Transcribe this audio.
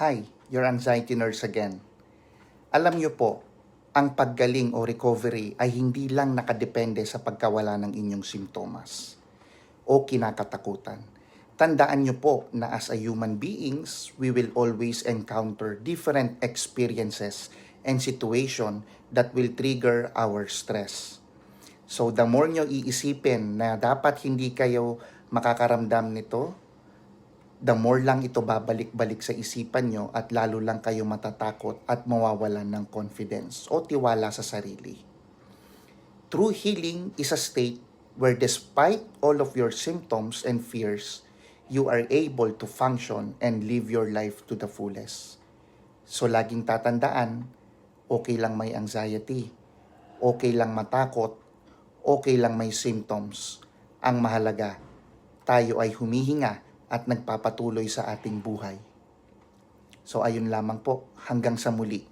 Hi, your anxiety nurse again. Alam niyo po, ang paggaling o recovery ay hindi lang nakadepende sa pagkawala ng inyong simptomas o kinakatakutan. Tandaan niyo po na as a human beings, we will always encounter different experiences and situation that will trigger our stress. So the more nyo iisipin na dapat hindi kayo makakaramdam nito, the more lang ito babalik-balik sa isipan nyo at lalo lang kayo matatakot at mawawalan ng confidence o tiwala sa sarili. True healing is a state where despite all of your symptoms and fears, you are able to function and live your life to the fullest. So laging tatandaan, okay lang may anxiety, okay lang matakot, okay lang may symptoms. Ang mahalaga, tayo ay humihinga at nagpapatuloy sa ating buhay. So ayun lamang po, hanggang sa muli.